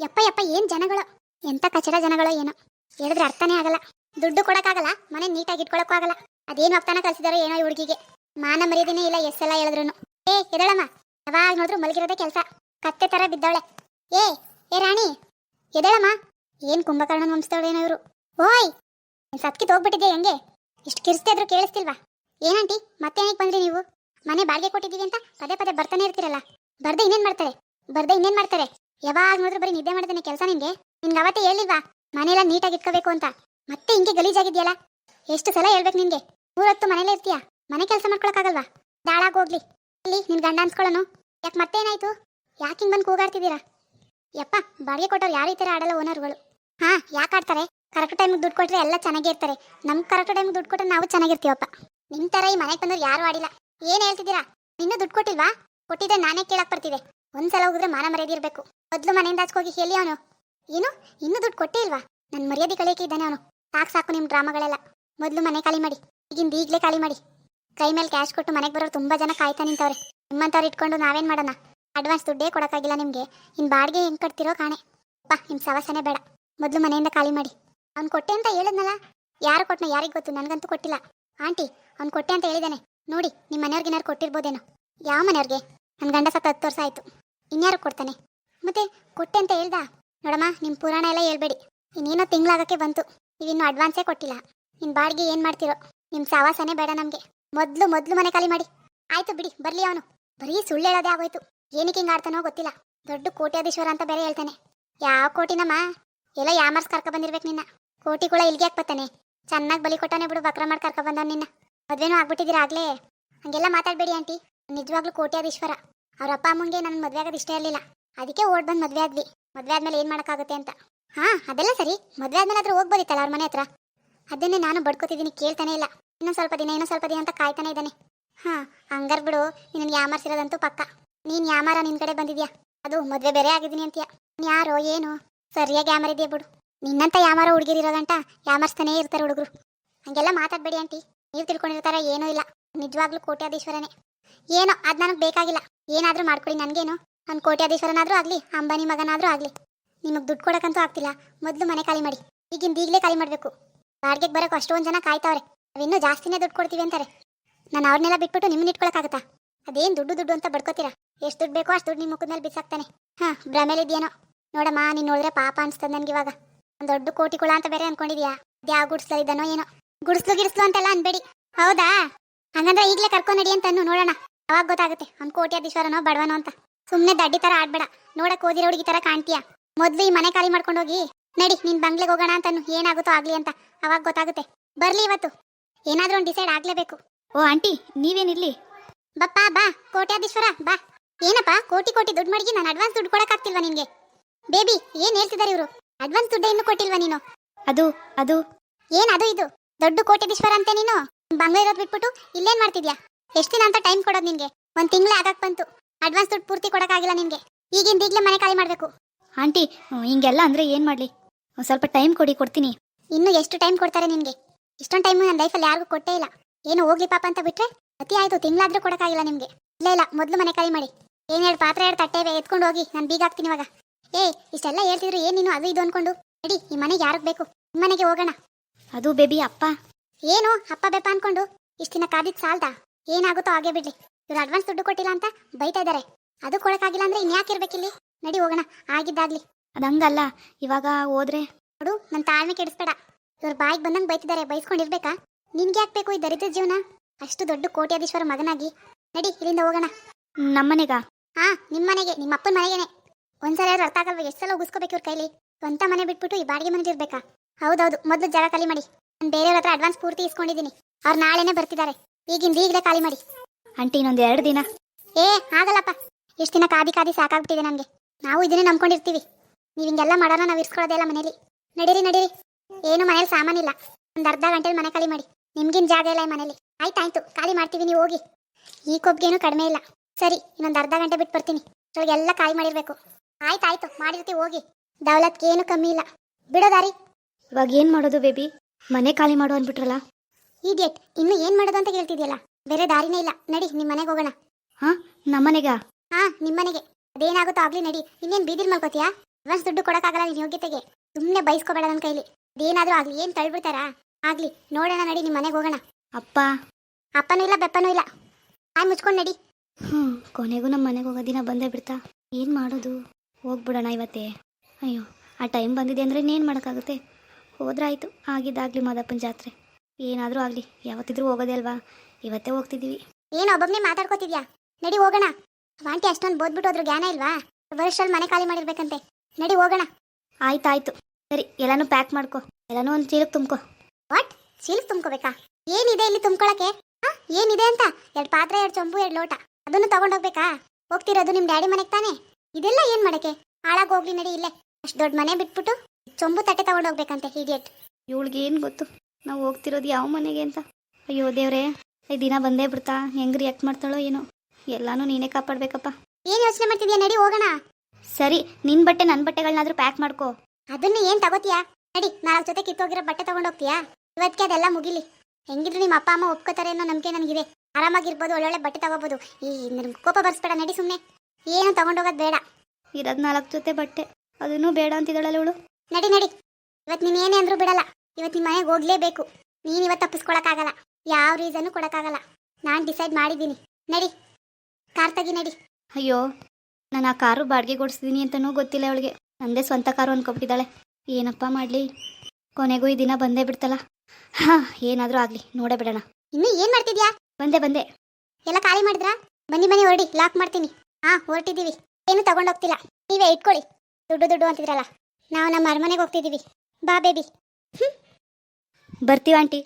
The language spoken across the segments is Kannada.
ಯಪ್ಪ ಯಪ್ಪ, ಏನ್ ಜನಗಳು? ಎಂತ ಕಚಡ ಜನಗಳು ಏನೋ? ಹೇಳಿದ್ರೆ ಅರ್ಥನೇ ಆಗಲ್ಲ. ದುಡ್ಡು ಕೊಡಕ್ಕಾಗಲ್ಲ, ಮನೆ ನೀಟಾಗಿ ಇಟ್ಕೊಳಕ್ಕೂ ಆಗಲ್ಲ. ಅದೇನು ಅಪ್ಪನ ಕಲ್ಸಿದಾರೋ ಏನೋ ಈ ಹುಡುಗಿಗೆ. ಮಾನ ಮರ್ಯಾದೆನೇ ಇಲ್ಲ ಎಷ್ಟೆಲ್ಲ ಹೇಳಿದ್ರು ಏ, ಎದಳಮ್ಮ? ಯಾವಾಗ ನೋಡಿದ್ರು ಮಲಗಿರೋದೇ ಕೆಲಸ. ಕತ್ತೆ ತರ ಬಿದ್ದವಳೆ. ಏ ಏ ರಾಣಿ, ಎದಳಮ್ಮ? ಏನ್ ಕುಂಭಕರ್ಣ ವಂಶದವಳೇನೋ ಇವರು? ಓಯ್ ಸತ್ಕಿತ್ ಹೋಗ್ಬಿಟ್ಟಿದ್ದೆ ಹೆಂಗೆ? ಇಷ್ಟು ಕಿರಿಸ್ತಾ ಇದ್ರು ಕೇಳಿಸ್ತಿಲ್ವಾ? ಏನಂಟಿ ಮತ್ತೇನಕ್ಕೆ ಬಂದ್ರಿ ನೀವು? ಮನೆ ಬಾಡಿಗೆ ಕೊಟ್ಟಿದ್ದೀವಿ ಅಂತ ಪದೇ ಪದೇ ಬರ್ತಾನೆ ಇರ್ತೀರಲ್ಲ. ಬರ್ದೆ ಇನ್ನೇನ್ ಮಾಡ್ತಾರೆ? ಬರ್ದೆ ಇನ್ನೇನ್ ಮಾಡ್ತಾರೆ? ಯಾವಾಗ ನೋಡಿದ್ರು ಬರೀ ನಿದ್ದೆ ಮಾಡ್ತಾನೆ ಕೆಲಸ ನಿನ್ಗೆ ನಿನ್ಗೆ ಅವತ್ತೇ ಹೇಳಿಲ್ವಾ? ಮನೆಯೆಲ್ಲ ನೀಟಾಗಿ ಇಟ್ಕೋಬೇಕು ಅಂತ. ಮತ್ತೆ ಹಿಂಗೆ ಗಲೀಜಾಗಿದ್ಯಲ್ಲ? ಎಷ್ಟು ಸಲ ಹೇಳ್ಬೇಕು ನಿನ್ಗೆ? ಊರೊತ್ತು ಮನೇಲೇ ಇರ್ತೀಯಾ? ಮನೆ ಕೆಲಸ ಮಾಡ್ಕೊಳಕ್ಕಾಗಲ್ವಾ? ದಾಳಾಗ್ ಹೋಗ್ಲಿ. ಇಲ್ಲಿ ನಿನ್ ಗಂಡ ಅನ್ಸ್ಕೊಳ್ಳೋನು. ಯಾಕೆ ಮತ್ತೇನಾಯ್ತು? ಯಾಕೆ ಹಿಂಗ್ ಬಂದು ಕೂಗಾಡ್ತಿದ್ದೀರಾ? ಯಪ್ಪ, ಬಾಡಿಗೆ ಕೊಟ್ಟವ್ರು ಯಾರು ಈ ಥರ ಆಡಲ್ಲ ಓನರ್ಗಳು? ಹಾ, ಯಾಕೆ ಆಡ್ತಾರೆ? ಕರೆಕ್ಟ್ ಟೈಮಿಗೆ ದುಡ್ಡು ಕೊಟ್ರೆ ಎಲ್ಲ ಚೆನ್ನಾಗೇ ಇರ್ತಾರೆ. ನಮ್ಗೆ ಕರೆಕ್ಟ್ ಟೈಮಿಗೆ ದುಡ್ಡು ಕೊಟ್ಟರೆ ನಾವು ಚೆನ್ನಾಗಿರ್ತೀವಪ್ಪ. ನಿಮ್ಮ ತರ ಈ ಮನೆಗೆ ಬಂದವ್ರು ಯಾರು ಆಡಿಲ್ಲ. ಏನು ಹೇಳ್ತಿದ್ದೀರಾ? ಇನ್ನೂ ದುಡ್ಡು ಕೊಟ್ಟಿಲ್ವಾ? ಕೊಟ್ಟಿದ್ರೆ ನಾನೇ ಕೇಳಕ್ ಬರ್ತಿದೆ ಒಂದ್ಸಲ ಹೋಗಿದ್ರೆ ಮಾನ ಮರ್ಯಾದೆ ಇರಬೇಕು. ಮೊದ್ಲು ಮನೆಯಿಂದ ಹಚ್ಕೋಗಿ ಹೇಳಿ ಅವನು. ಏನು? ಇನ್ನೂ ದುಡ್ಡು ಕೊಟ್ಟೇ ಇಲ್ವಾ? ನನ್ನ ಮರ್ಯಾದೆ ಕಳಿಯಕ್ಕೆ ಇದ್ದಾನೆ ಅವನು. ಸಾಕು ಸಾಕು ನಿಮ್ಮ ಡ್ರಾಮಾಗಳೆಲ್ಲ. ಮೊದ್ಲು ಮನೆ ಖಾಲಿ ಮಾಡಿ. ಈಗಿಂದ ಈಗಲೇ ಖಾಲಿ ಮಾಡಿ. ಕೈ ಮೇಲೆ ಕ್ಯಾಶ್ ಕೊಟ್ಟು ಮನೆಗೆ ಬರೋರು ತುಂಬಾ ಜನ ಕಾಯ್ತಾ ನಿಂತವ್ರೆ. ನಿಮ್ಮಂಥವ್ರು ಇಟ್ಕೊಂಡು ನಾವೇನ್ ಮಾಡೋಣ? ಅಡ್ವಾನ್ಸ್ ದುಡ್ಡೇ ಕೊಡೋಕ್ಕಾಗಿಲ್ಲ ನಿಮಗೆ. ಇನ್ನು ಬಾಡಿಗೆ ಹೆಂಗ್ ಕಟ್ತಿರೋ ಕಾಣೆ. ಅಪ್ಪ ನಿಮ್ಮ ಸವಾಸನೆ ಬೇಡ. ಮೊದ್ಲು ಮನೆಯಿಂದ ಖಾಲಿ ಮಾಡಿ. ಅವ್ನು ಕೊಟ್ಟೆ ಅಂತ ಹೇಳಿದ್ನಲ್ಲ? ಯಾರು ಕೊಟ್ಟನ ಯಾರಿಗೆ ಗೊತ್ತು? ನನಗಂತೂ ಕೊಟ್ಟಿಲ್ಲ. ಆಂಟಿ, ಅವ್ನು ಕೊಟ್ಟೆ ಅಂತ ಹೇಳಿದ್ದಾನೆ ನೋಡಿ ನಿಮ್ಮ ಮನೆಯವ್ರಿಗೆ ಏನಾರು ಕೊಟ್ಟಿರ್ಬೋದೇನೋ? ಯಾವ ಮನೆಯವ್ರಿಗೆ? ನನ್ನ ಗಂಡ ಸತ್ತ ಹತ್ತು ವರ್ಷ ಆಯ್ತು. ಇನ್ಯಾರು ಕೊಡ್ತಾನೆ? ಮತ್ತೆ ಕೊಟ್ಟೆ ಅಂತ ಹೇಳ್ದ? ನೋಡಮ್ಮ ನಿಮ್ಮ ಪುರಾಣ ಎಲ್ಲ ಹೇಳ್ಬೇಡಿ. ಇನ್ನೇನೋ ತಿಂಗಳಾಗಕ್ಕೆ ಬಂತು. ನೀವಿನ್ನೂ ಅಡ್ವಾನ್ಸೇ ಕೊಟ್ಟಿಲ್ಲ. ನಿನ್ನ ಬಾಡಿಗೆ ಏನು ಮಾಡ್ತಿರೋ? ನಿಮ್ಮ ಸಾವಾಸನೇ ಬೇಡ ನಮಗೆ. ಮೊದಲು ಮೊದಲು ಮನೆ ಖಾಲಿ ಮಾಡಿ. ಆಯ್ತು ಬಿಡಿ, ಬರ್ಲಿ ಅವನು. ಬರೀ ಸುಳ್ಳು ಹೇಳೋದೇ ಆಗೋಯ್ತು. ಏನಕ್ಕೆ ಹಿಂಗೆ ಆಡ್ತಾನೋ ಗೊತ್ತಿಲ್ಲ. ದೊಡ್ಡ ಕೋಟ್ಯಾಧೀಶ್ವರ ಅಂತ ಬೇರೆ ಹೇಳ್ತಾನೆ. ಯಾವ ಕೋಟಿನಮ್ಮ? ಎಲ್ಲ ಯಾಮರ್ಸ್ ಕರ್ಕ ಬಂದಿರ್ಬೇಕು ನಿನ್ನ. ಕೋಟಿ ಕೂಡ ಇಲ್ಲಿಗೆ ಯಾಕೆ ಬರ್ತಾನೆ ಚೆನ್ನಾಗಿ ಬಲಿ ಕೊಟ್ಟಾನೆ ಬಿಡು ಬಕ್ರ ಮಾಡಿ ಕರ್ಕ ನಿನ್ನ. ಮದ್ವೆನೂ ಆಗ್ಬಿಟ್ಟಿದ್ದೀರಾ ಆಗ್ಲೇ? ಹಂಗೆಲ್ಲ ಮಾತಾಡ್ಬೇಡಿ ಆಂಟಿ. ನಿಜವಾಗ್ಲೂ ಕೋಟ್ಯಾಧೀಶ್ವರ. ಅವ್ರ ಅಪ್ಪ ಅಮ್ಮಂಗೆ ನನ್ನ ಮದ್ವೆ ಆಗೋದು ಇಷ್ಟ ಇರಲಿಲ್ಲ. ಅದಕ್ಕೆ ಓಡ್ ಬಂದು ಮದುವೆ ಆದ್ವಿ. ಮದುವೆ ಆದ್ಮೇಲೆ ಏನು ಮಾಡಕ್ಕಾಗುತ್ತೆ ಅಂತ. ಹಾ, ಅದೆಲ್ಲ ಸರಿ. ಮದುವೆ ಆದ್ಮೇಲೆ ಆದ್ರೂ ಹೋಗ್ಬೋದಿತ್ತಲ್ಲ ಅವ್ರ ಮನೆ ಹತ್ರ? ಅದನ್ನೇ ನಾನು ಬಡ್ಕೋತಿದ್ದೀನಿ, ಕೇಳ್ತಾನೆ ಇಲ್ಲ. ಇನ್ನೊಂದು ಸ್ವಲ್ಪ ದಿನ, ಇನ್ನೊಂದು ಸ್ವಲ್ಪ ದಿನ ಅಂತ ಕಾಯ್ತಾನೆ ಇದ್ದಾನೆ. ಹಾ, ಹಂಗಾರ್ ಬಿಡು. ನಿನ್ನ ಯಾಮರ್ಸಿರೋದಂತೂ ಪಕ್ಕ. ನೀನ್ ಯಾಮಾರ ನಿನ್ ಕಡೆ ಬಂದಿದ್ಯಾ? ಅದು ಮದುವೆ ಬೇರೆ ಆಗಿದ್ದೀನಿ ಅಂತೀಯ. ಯಾರೋ, ಏನು? ಸರಿಯಾಗಿ ಯಾಮರಿದ್ಯಾ ಬಿಡು. ನಿನ್ನಂತ ಯಾಮಾರ ಹುಡುಗಿರಿರೋ ಗಂಟ ಇರ್ತಾರೆ ಹುಡುಗರು. ಹಂಗೆಲ್ಲ ಮಾತಾಡ್ಬೇಡಿ ಆಂಟಿ. ನೀವು ತಿಳ್ಕೊಂಡಿರ್ತಾರ ಏನೂ ಇಲ್ಲ. ನಿಜವಾಗ್ಲೂ ಕೋಟ್ಯಾಧೀಶ್ವರನೇ. ಏನೋ, ಅದು ನನಗೆ ಬೇಕಾಗಿಲ್ಲ. ಏನಾದರೂ ಮಾಡ್ಕೊಡಿ ನನ್ಗೇನು. ಅವ್ನು ಕೋಟ್ಯಾಧೀಶ್ವರನಾದ್ರೂ ಆಗ್ಲಿ, ಅಂಬಾನಿ ಮಗನಾದ್ರೂ ಆಗ್ಲಿ. ನಿಮಗೆ ದುಡ್ಡು ಕೊಡಕ್ಕಂತೂ ಆಗ್ತಿಲ್ಲ. ಮೊದಲು ಮನೆ ಖಾಲಿ ಮಾಡಿ. ಈಗಿಂದ ಈಗಲೇ ಖಾಲಿ ಮಾಡಬೇಕು. ಬಾಡಿಗೆಗೆ ಬರೋಕೆ ಅಷ್ಟೊಂದು ಜನ ಕಾಯ್ತಾವ್ರೆ. ನಾವಿನ್ನೂ ಜಾಸ್ತಿನೇ ದುಡ್ಡು ಕೊಡ್ತೀವಿ ಅಂತಾರೆ. ನಾನು ಅವ್ರನ್ನೆಲ್ಲ ಬಿಟ್ಬಿಟ್ಟು ನಿಮ್ಮನ್ನ ಇಟ್ಕೊಳಕ್ಕಾಗತ್ತಾ? ಅದೇನು ದುಡ್ಡು ದುಡ್ಡು ಅಂತ ಬಡ್ಕೋತೀರಾ? ಎಷ್ಟು ದುಡ್ಡು ಬೇಕೋ ಅಷ್ಟು ದುಡ್ಡು ನಿಮ್ಮ ಮುಖದ ಮೇಲೆ ಬಿಸಾಕ್ತಾನೆ. ಹಾ, ಭ್ರಮೇಲಿದ್ಯೇನೋ. ನೋಡಮ್ಮ, ನೀನು ನೋಡಿದ್ರೆ ಪಾಪ ಅನ್ಸ್ತದ ನನಗೆ ಇವಾಗ. ಒಂದು ದೊಡ್ಡ ಕೋಟಿ ಕುಳ ಅಂತ ಬೇರೆ ಅನ್ಕೊಂಡಿದ್ಯಾ? ಯಾವ ಗುಡ್ಸ್ಲಿದ್ದಾನೋ ಏನೋ. ಗುಡ್ಸ್ಲು ಗಿಡ್ಸ್ಲು ಅಂತೆಲ್ಲ ಅನ್ಬೇಡಿ. ಹೌದಾ? ಹಂಗಂದ್ರೆ ಈಗಲೇ ಕರ್ಕೊಂಡು ನಡಿ ಅಂತ ಅನ್ನು ನೋಡೋಣ. ಅವಾಗ ಗೊತ್ತಾಗುತ್ತೆ ಅವ್ನು ಕೋಟ್ಯಾಧೀಶ್ವರನೋ ಬಡವನೋ ಅಂತ. ಸುಮ್ಮನೆ ದಡ್ಡಿ ತರ ಆಡ್ಬೇಡ. ನೋಡಕ್ ಓದಿರೋ ಹುಡುಗಿ ತರ ಕಾಣ್ತೀಯ? ಮೊದ್ಲು ಈ ಮನೆ ಖಾಲಿ ಮಾಡ್ಕೊಂಡು ಹೋಗಿ ನಡಿ ನಿನ್ ಬಂಗ್ಲೆಗೆ ಹೋಗೋಣ ಅಂತ ಅನ್ನು ಏನಾಗುತ್ತೋ ಆಗ್ಲಿ ಅಂತ. ಅವಾಗ ಗೊತ್ತಾಗುತ್ತೆ. ಬರ್ಲಿ ಇವತ್ತು. ಏನಾದ್ರೂ ಒಂದು ಡಿಸೈಡ್ ಆಗ್ಲೇಬೇಕು. ಓ ಆಂಟಿ ನೀವೇನಿಲ್ಲಿ ಬಪ್ಪ ಬಾ. ಕೋಟ್ಯಾಧೀಶ್ವರ ಬಾ. ಏನಪ್ಪ ಕೋಟಿ ಕೋಟಿ ದುಡ್ಡು ಮಡಗಿ ನಾನು ಅಡ್ವಾನ್ಸ್ ದುಡ್ಡು ಕೊಡಕ್ಕಾಗ್ತಿಲ್ವಾ ನಿನ್ಗೆ? ಬೇಬಿ ಏನ್ ಹೇಳ್ತಿದ್ದಾರೆ ಇವರು? ಅಡ್ವಾನ್ಸ್ ದುಡ್ಡು ಇನ್ನು ಕೊಟ್ಟಿಲ್ವಾ ನೀನು? ಅದು ಅದು. ಏನ್ ಅದು ಇದು? ದೊಡ್ಡ ಕೋಟ್ಯಾಧೀಶ್ವರ ಅಂತೆ ನೀನು? ಬಂಗ್ಲೆ ಇರೋದ್ ಬಿಟ್ಬಿಟ್ಟು ಇಲ್ಲೇನ್ ಮಾಡ್ತಿದ್ಯಾ? ಎಷ್ಟು ದಿನ ಅಂತ ಟೈಮ್ ಕೊಡೋದು ನಿನ್ಗೆ? ಒಂದ್ ತಿಂಗಳೇ ಆಗಕ್ ಬಂತು. ಅಡ್ವಾನ್ಸ್ ದುಡ್ಡು ಪೂರ್ತಿ ಕೊಡಕ್ಕಾಗಿಲ್ಲ ನಿನ್ಗೆ. ಈಗಿಂದ ಈಗಲೇ ಮನೆ ಖಾಲಿ ಮಾಡ್ಬೇಕು. ಆಂಟಿ ಹಿಂಗೆಲ್ಲ ಅಂದ್ರೆ ಏನ್ ಮಾಡ್ಲಿ? ಒಂದ್ ಸ್ವಲ್ಪ ಟೈಮ್ ಕೊಡಿ ಕೊಡ್ತೀನಿ. ಇನ್ನು ಎಷ್ಟು ಟೈಮ್ ಕೊಡ್ತಾರೆ ನಿನ್ಗೆ? ಇಷ್ಟೊಂದು ಟೈಮ್ ನನ್ನ ಲೈಫಲ್ಲಿ ಯಾರಿಗೂ ಕೊಟ್ಟೇ ಇಲ್ಲ. ಏನು ಹೋಗ್ಲಿ ಪಾಪ ಅಂತ ಬಿಟ್ರೆ ಅತಿ ಆಯ್ತು ತಿಂಗಳಾದ್ರೂ ಕೊಡಕ್ಕಾಗಿಲ್ಲ ನಿಮ್ಗೆ. ಇಲ್ಲ ಇಲ್ಲ ಮೊದಲು ಮನೆ ಖಾಲಿ ಮಾಡಿ. ಏನ್ ಹೇಳಿ ಪಾತ್ರೆ ಎರಡು ತಟ್ಟೆ ಎತ್ಕೊಂಡು ಹೋಗಿ ನಾನು ಬೀಗ ಹಾಕ್ತೀನಿ ಇವಾಗ. ಏ ಇಷ್ಟೆಲ್ಲ ಹೇಳ್ತಿದ್ರು ಏನ್ ನೀನು ಅದು ಇದು ಅನ್ಕೊಂಡು? ನಡಿ ಈ ಮನೆಗೆ ಯಾರಿಗೆ ಬೇಕು? ನಿಮ್ಮ ಮನೆಗೆ ಹೋಗೋಣ. ಅದು ಬೇಬಿ ಅಪ್ಪ. ಏನು? ಅಪ್ಪ ಬೆಪ್ಪ ಅನ್ಕೊಂಡು? ಇಷ್ಟ ದಿನ ಕಾದಿದ್ ಸಾಲ್ದ? ಏನಾಗುತ್ತೋ ಹಾಗೆ ಬಿಡ್ಲಿ. ಇವ್ರು ಅಡ್ವಾನ್ಸ್ ದುಡ್ಡು ಕೊಟ್ಟಿಲ್ಲ ಅಂತ ಬೈತಾ ಇದಾರೆ. ಅದು ಕೊಡಕ್ಕಾಗಿಲ್ಲ ಅಂದ್ರೆ ಇನ್ಯಾಕೆ ಇರ್ಬೇಕಿಲ್ಲಿ ನಡಿ ಹೋಗೋಣ. ಆಗಿದ್ದಾಗ್ಲಿ. ಅದಂಗಲ್ಲ ಇವಾಗ ಹೋದ್ರೆ? ನೋಡು ನನ್ನ ತಾಳ್ಮೆ ಕೆಡಿಸ್ಬೇಡ. ಇವ್ರ ಬಾಯಿಗೆ ಬಂದಂಗೆ ಬೈತಿದ್ದಾರೆ ಬೈಸ್ಕೊಂಡಿರ್ಬೇಕಾ? ನಿನ್ಗೆ ಯಾಕೆ ಬೇಕು ಈ ದರಿದ್ರ ಜೀವನ? ಅಷ್ಟು ದೊಡ್ಡ ಕೋಟ್ಯಾಧೀಶ್ವರ ಮಗನಾಗಿ. ನಡಿ ಇಲ್ಲಿಂದ ಹೋಗೋಣ. ನಮ್ಮನೆಗ? ಹಾ ನಿಮ್ಮ ಮನೆಗೆ ನಿಮ್ಮ ಅಪ್ಪನ ಮನೆಗೇನೆ. ಒಂದ್ಸಲ ಯಾರು ಅರ್ಥ ಆಗಲ್ವಾ? ಎಷ್ಟು ಸಲ ಉಗಿಸ್ಕೋಬೇಕು ಇವ್ರ ಕೈಲಿ? ಸ್ವಂತ ಮನೆ ಬಿಟ್ಬಿಟ್ಟು ಈ ಬಾಡಿಗೆ ಮನೇಲಿ ಇರ್ಬೇಕಾ ಹೌದೌದು. ಮೊದಲು ಜಾಗ ಖಾಲಿ ಮಾಡಿ. ಬೇರೆಯವ್ರ ಹತ್ರ ಅಡ್ವಾನ್ಸ್ ಪೂರ್ತಿ ಇಸ್ಕೊಂಡಿದ್ದೀನಿ. ಅವ್ರು ನಾಳೆನೇ ಬರ್ತಿದ್ದಾರೆ. ಈಗಿಂದ ಈಗಲೇ ಖಾಲಿ ಮಾಡಿ. ಆಂಟಿ ಇನ್ನೊಂದು ಎರಡು ದಿನ. ಏ ಆಗಲ್ಲಪ್ಪ. ಇಷ್ಟು ದಿನ ಕಾದಿ ಕಾದಿ ಸಾಕಾಗ್ಬಿಟ್ಟಿದೆ ನನಗೆ. ನಾವು ಇದನ್ನೇ ನಂಬ್ಕೊಂಡಿರ್ತೀವಿ. ನೀವು ಹಿಂಗೆಲ್ಲ ಮಾಡೋಣ ನಾವು ಇರ್ಸ್ಕೊಳ್ಳೋದೇ ಇಲ್ಲ ಮನೇಲಿ. ನಡೀರಿ ನಡೀರಿ. ಏನು ಮನೇಲಿ ಸಾಮಾನಿಲ್ಲ ಒಂದು ಅರ್ಧ ಗಂಟೆಲಿ ಮನೆ ಖಾಲಿ ಮಾಡಿ. ನಿಮ್ಗಿನ್ ಜಾಗ ಇಲ್ಲ ಈ ಮನೇಲಿ. ಆಯ್ತಾಯ್ತು ಖಾಲಿ ಮಾಡ್ತೀವಿ ನೀವು ಹೋಗಿ. ಈ ಕೊಬ್ಗೇನು ಕಡಿಮೆ ಇಲ್ಲ. ಸರಿ ಇನ್ನೊಂದು ಅರ್ಧ ಗಂಟೆ ಬಿಟ್ಟು ಬರ್ತೀನಿ. ಎಲ್ಲ ಖಾಲಿ ಮಾಡಿರ್ಬೇಕು. ಆಯ್ತಾಯ್ತು ಮಾಡಿರ್ತೀವಿ ಹೋಗಿ. ದೌಲತ್ಗೆ ಏನು ಕಮ್ಮಿ ಇಲ್ಲ. ಬಿಡೋದಾರಿ ಇವಾಗ ಏನು ಮಾಡೋದು ಬೇಬಿ? ಮನೆ ಖಾಲಿ ಮಾಡು ಅಂದ್ಬಿಟ್ರಲ್ಲ? ಈಡಿಯಟ್ ಇನ್ನು ಏನ್ ಮಾಡೋದು ಅಂತ ಕೇಳ್ತಿದ್ಯಲ್ಲ? ಬೇರೆ ದಾರಿನೇ ಇಲ್ಲ. ನಡಿ ನಿಮ್ಮ ಮನೆಗೆ ಹೋಗೋಣ. ಹಾ? ನಮ್ಮನೆಗ ಹಾ ನಿಮ್ಮನೆಗೆ ಅದೇನಾಗುತ್ತೋ ಆಗ್ಲಿ ನಡಿ. ಇನ್ನೇನ್ ಬೀದಿಲ್ ಮಾಡ್ಕೋತೀಯಾ ಅಡ್ವಾನ್ಸ್ ದುಡ್ಡು ಕೊಡಕ್ಕಾಗಲ್ಲ ನಿನ್ ಯೋಗ್ಯತೆಗೆ. ಸುಮ್ಮನೆ ಬೈಸ್ಕೋಬೇಡ ನನ್ನ ಕೈಲಿ. ಏನಾದ್ರೂ ಆಗ್ಲಿ ಏನ್ ತಳ್ಬಿಡ್ತಾರಾ? ಆಗ್ಲಿ ನೋಡೋಣ ನಡಿ ನಿಮ್ಮ ಮನೆಗೆ ಹೋಗೋಣ. ಅಪ್ಪ. ಅಪ್ಪನೂ ಇಲ್ಲ ಬೆಪ್ಪನೂ ಇಲ್ಲ. ಆಯ್ ಮುಚ್ಕೊಂಡು ನಡಿ. ಹ್ಞೂ ಕೊನೆಗೂ ನಮ್ಮ ಮನೆಗೆ ಹೋಗೋ ದಿನ ಬಂದೇ ಬಿಡ್ತಾ. ಏನು ಮಾಡೋದು? ಹೋಗ್ಬಿಡೋಣ ಇವತ್ತೇ. ಅಯ್ಯೋ ಆ ಟೈಮ್ ಬಂದಿದೆ ಅಂದರೆ ಇನ್ನೇನು ಮಾಡೋಕ್ಕಾಗುತ್ತೆ? ಹೋದ್ರಾಯ್ತು. ಆಗಿದ್ದಾಗಲಿ ಮಾದಪ್ಪನ ಜಾತ್ರೆ. ಏನಾದರೂ ಆಗಲಿ ಯಾವತ್ತಿದ್ರೂ ಹೋಗೋದೇ ಅಲ್ವಾ? ಇವತ್ತೇ ಹೋಗ್ತಿದ್ದೀವಿ. ಏನು ಒಬ್ಬೊಬ್ಬನೇ ಮಾತಾಡ್ಕೋತಿದ್ಯಾ? ನಡಿ ಹೋಗೋಣ. ವಾಂಟಿ ಅಷ್ಟೊಂದು ಬೋದ್ಬಿಟ್ಟು ಅದ್ರ ಜ್ಞಾನ ಇಲ್ವಾ? ವರ್ಷದಲ್ಲಿ ಮನೆ ಖಾಲಿ ಮಾಡಿರ್ಬೇಕಂತೆ. ನಡಿ ಹೋಗೋಣ. ಆಯ್ತಾಯ್ತು. ಸರಿ ಎಲ್ಲನೂ ಪ್ಯಾಕ್ ಮಾಡ್ಕೊ. ಎಲ್ಲನೂ ಒಂದು ಚೀಲಕ್ಕೆ ತುಂಬ್ಕೊ. ವಾಟ್ ಚೀಲಕ್ಕೆ ತುಂಬ್ಕೋಬೇಕಾ? ಏನಿದೆ ಇಲ್ಲಿ ತುಂಬ್ಕೊಳಕ್ಕೆ? ಹಾಂ? ಏನಿದೆ ಅಂತ? ಎರಡು ಪಾತ್ರೆ ಎರಡು ಚೊಂಬು ಎರಡು ಲೋಟ. ಅದನ್ನು ತಗೊಂಡೋಗ್ಬೇಕಾ ಹೋಗ್ತಿರೋದು ನಿಮ್ಮ ಡ್ಯಾಡಿ ಮನೆಗೆ ತಾನೆ? ಇದೆಲ್ಲ ಏನು ಮಾಡಕ್ಕೆ? ಹಾಳಾಗಿ ಹೋಗ್ಲಿ ನಡಿ ಇಲ್ಲೇ. ಅಷ್ಟು ದೊಡ್ಡ ಮನೆ ಬಿಟ್ಬಿಟ್ಟು ಚೊಂಬು ತಟ್ಟೆ ತಗೊಂಡೋಗ್ಬೇಕಂತೆ ಹೀಡಿಯಟ್ ಇವಳಿಗೆ ಏನು ಗೊತ್ತು? ನಾವು ಹೋಗ್ತಿರೋದು ಯಾವ ಮನೆಗೆ ಅಂತ. ಅಯ್ಯೋ ದೇವ್ರೆ ಈ ದಿನ ಬಂದೇ ಬಿಡ್ತಾ. ಹೆಂಗ್ ರಿಯಾಕ್ಟ್ ಮಾಡ್ತಾಳೋ ಏನೋ. ಎಲ್ಲಾನು ನೀನೇ ಕಾಪಾಡ್ಬೇಕಪ್ಪ. ಏನ್ ಯೋಚನೆ ಮಾಡ್ತಿದ್ಯಾ? ನಡಿ ಹೋಗೋಣ. ಸರಿ ನಿನ್ ಬಟ್ಟೆ ನನ್ನ ಬಟ್ಟೆಗಳನ್ನಾದ್ರೂ ಪ್ಯಾಕ್ ಮಾಡ್ಕೋ. ಅದನ್ನ ಏನ್ ತಗೋತೀಯಾ? ನಡಿ ನಾಲ್ಕು ಜೊತೆ ಕಿತ್ತೋಗಿರೋ ಬಟ್ಟೆ ತಗೊಂಡೋಗ್ತೀಯಾ ಇವತ್ತಿಗೆ ಅದೆಲ್ಲ ಮುಗಿಲಿ. ಹೆಂಗಿದ್ರು ನಿಮ್ಮ ಅಪ್ಪ ಅಮ್ಮ ಒಪ್ಕೋತಾರೆ ಅನ್ನೋ ನಂಬಿಕೆ ನನಗಿದೆ. ಆರಾಮಾಗಿರ್ಬೋದು ಒಳ್ಳೊಳ್ಳೆ ಬಟ್ಟೆ ತಗೋಬೋದು. ಈ ನಿಮ್ ಕೋಪ ಬರ್ಸ್ಬೇಡ ನಡಿ ಸುಮ್ಮನೆ ಏನು ತಗೊಂಡೋಗೋದು ಬೇಡ. ಇರೋದು ನಾಲ್ಕು ಜೊತೆ ಬಟ್ಟೆ. ಅದನ್ನು ಬೇಡ ಅಂತಿದ್ದಾಳಲ್ಲ ಇವಳು. ನಡಿ ನಡಿ. ಇವತ್ತು ನೀನ್ ಏನೇ ಅಂದ್ರೂ ಬಿಡಲ್ಲ. ಇವತ್ತು ನಿಮ್ಮ ಮನೆಗೆ ಹೋಗ್ಲೇಬೇಕು. ನೀನ್ ಇವತ್ತು ತಪ್ಪಿಸ್ಕೊಳಕ್ಕಾಗಲ್ಲ. ಯಾವ ರೀಸನ್ನು ಕೊಡೋಕ್ಕಾಗಲ್ಲ. ನಾನು ಡಿಸೈಡ್ ಮಾಡಿದ್ದೀನಿ. ನಡಿ. ಕಾರ್ ತಗಿ ನಡಿ. ಅಯ್ಯೋ ನಾನು ಆ ಕಾರು ಬಾಡಿಗೆ ಕೊಡಿಸಿದೀನಿ ಅಂತನೂ ಗೊತ್ತಿಲ್ಲ ಅವಳಿಗೆ. ನಂದೇ ಸ್ವಂತ ಕಾರು ಅನ್ಕೊಬಿಟ್ಟಿದ್ದಾಳೆ. ಏನಪ್ಪ ಮಾಡಲಿ? ಕೊನೆಗೂ ಈ ದಿನ ಬಂದೇ ಬಿಡ್ತಲ್ಲ. ಹಾಂ ಏನಾದರೂ ಆಗಲಿ. ನೋಡೇ ಬಿಡೋಣ. ಇನ್ನು ಏನ್ ಮಾಡ್ತಿದ್ಯಾ? ಬಂದೆ ಬಂದೆ. ಎಲ್ಲ ಖಾಲಿ ಮಾಡಿದ್ರಾ? ಬನ್ನಿ ಬನ್ನಿ ಹೊರಡಿ. ಲಾಕ್ ಮಾಡ್ತೀನಿ. ಹಾ ಹೊರಟಿದ್ದೀವಿ. ಏನು ತಗೊಂಡೋಗ್ತಿಲ್ಲ ನೀವೇ ಇಟ್ಕೊಳ್ಳಿ. ದುಡ್ಡು ದುಡ್ಡು ಅಂತಿದ್ರಲ್ಲ. ನಾವು ನಮ್ಮ ಅರಮನೆಗೆ ಹೋಗ್ತಿದ್ದೀವಿ ಬಾ ಬೇಬಿ. ಬರ್ತೀವ ಆಂಟಿ.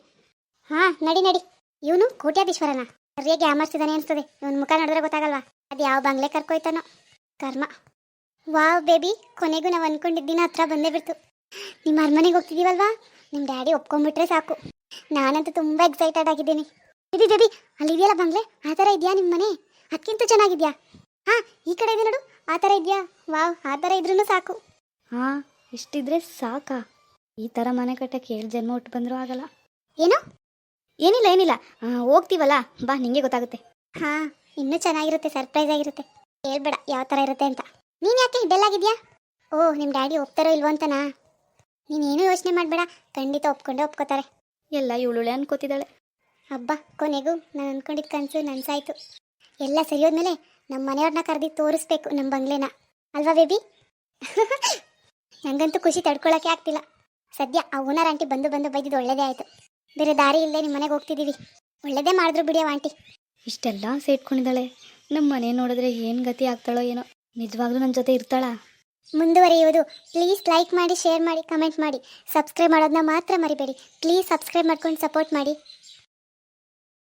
ಹಾಂ, ನಡಿ ನಡಿ. ಇವನು ಕೋಟ್ಯಾಧೀಶ್ವರನ. ಸರಿಯಾಗಿ ಅಮರ್ಸಿದಾನೆ ಅನಿಸ್ತದೆ. ಇವನ್ ಮುಖ ನೋಡಿದ್ರೆ ಗೊತ್ತಾಗಲ್ವಾ? ಅದು ಯಾವ ಬಂಗ್ಲೆ ಕರ್ಕೋಯ್ತಾನೋ? ಕರ್ಮ. ವಾವ್ ಬೇಬಿ, ಕೊನೆಗೂ ನಾವು ಅನ್ಕೊಂಡಿದ್ದಿನ ಹತ್ರ ಬಂದೇ ಬಿಡ್ತು. ನಿಮ್ಮ ಅರಮನೆಗೆ ಹೋಗ್ತಿದ್ದೀವಲ್ವಾ ನಿಮ್ಮ ಡ್ಯಾಡಿ ಒಪ್ಕೊಂಡ್ಬಿಟ್ರೆ ಸಾಕು. ನಾನಂತೂ ತುಂಬ ಎಕ್ಸೈಟೆಡ್ ಆಗಿದ್ದೀನಿ. ಬೇಬಿ ಅಲ್ಲಿ ಇದೆಯಲ್ಲ ಬಂಗ್ಲೆ? ಆ ಥರ ಇದೆಯಾ ನಿಮ್ಮ ಮನೆ? ಅದಕ್ಕಿಂತ ಚೆನ್ನಾಗಿದ್ಯಾ? ಹಾಂ, ಈ ಕಡೆ ಇದೆ ನೋಡು. ಆ ಥರ ಇದೆಯಾ? ವಾವ್, ಆ ಥರ ಇದ್ರೂ ಸಾಕು. ಹಾಂ ಇಷ್ಟಿದ್ರೆ ಸಾಕಾ? ಈ ಥರ ಮನೆ ಕಟ್ಟಕ್ಕೆ ಏಳು ಜನ್ಮ ಒಟ್ಟು ಬಂದರೂ ಆಗಲ್ಲ. ಏನು? ಏನಿಲ್ಲ ಏನಿಲ್ಲ. ಆ, ಹೋಗ್ತೀವಲ್ಲ? ಬಾ ನಿಂಗೆ ಗೊತ್ತಾಗುತ್ತೆ. ಹಾ ಇನ್ನೂ ಚೆನ್ನಾಗಿರುತ್ತೆ ಸರ್ಪ್ರೈಸ್ ಆಗಿರುತ್ತೆ. ಹೇಳ್ಬೇಡ ಯಾವ ಥರ ಇರುತ್ತೆ ಅಂತ. ನೀನು ಯಾಕೆ ಆಗಿದ್ಯಾ? ಓ ನಿಮ್ಮ ಡ್ಯಾಡಿ ಒಪ್ತಾರೋ ಇಲ್ವೋ ಅಂತನಾ? ನೀನೇನು ಯೋಚನೆ ಮಾಡಬೇಡ ಖಂಡಿತ ಒಪ್ಕೊಂಡೆ ಒಪ್ಕೋತಾರೆ. ಎಲ್ಲ ಇವಳುಳೆ ಅನ್ಕೋತಿದ್ದಾಳೆ. ಹಬ್ಬ ಕೊನೆಗೂ ನಾನು ಅನ್ಕೊಂಡಿದ್ದ ಕನಸು ನನ್ಸಾಯ್ತು. ಎಲ್ಲ ಸರಿ ಹೋದ್ಮೇಲೆ ನಮ್ಮ ಮನೆಯವ್ರನ್ನ ಕರೆದಿ ತೋರಿಸ್ಬೇಕು ನಮ್ಮ ಬಂಗ್ಲೆನ. ಅಲ್ವಾ ಬೇಬಿ? ನಂಗಂತೂ ಖುಷಿ ತಡ್ಕೊಳಕ್ಕೆ ಆಗ್ತಿಲ್ಲ. ಸದ್ಯ ಆ ಓನರ್ ಆಂಟಿ ಬಂದು ಬಂದು ಬೈದಿದ್ದು ಒಳ್ಳೇದೇ ಆಯಿತು. ಬೇರೆ ದಾರಿ ಇಲ್ಲದೆ ನಿಮ್ಮ ಮನೆಗೆ ಹೋಗ್ತಿದ್ದೀವಿ ಒಳ್ಳೇದೇ ಮಾಡಿದ್ರು ಬಿಡಿ ಆಂಟಿ. ಇಷ್ಟೆಲ್ಲ ಸೇಟ್ಕೊಂಡಿದ್ದಾಳೆ. ನಮ್ಮ ಮನೆ ನೋಡಿದ್ರೆ ಏನು ಗತಿ ಆಗ್ತಾಳೋ ಏನೋ. ನಿಜವಾಗ್ಲೂ ನನ್ನ ಜೊತೆ ಇರ್ತಾಳಾ? ಮುಂದುವರಿಯುವುದು. ಪ್ಲೀಸ್ ಲೈಕ್ ಮಾಡಿ ಶೇರ್ ಮಾಡಿ ಕಮೆಂಟ್ ಮಾಡಿ. ಸಬ್ಸ್ಕ್ರೈಬ್ ಮಾಡೋದನ್ನ ಮಾತ್ರ ಮರಿಬೇಡಿ. ಪ್ಲೀಸ್ ಸಬ್ಸ್ಕ್ರೈಬ್ ಮಾಡ್ಕೊಂಡು ಸಪೋರ್ಟ್ ಮಾಡಿ.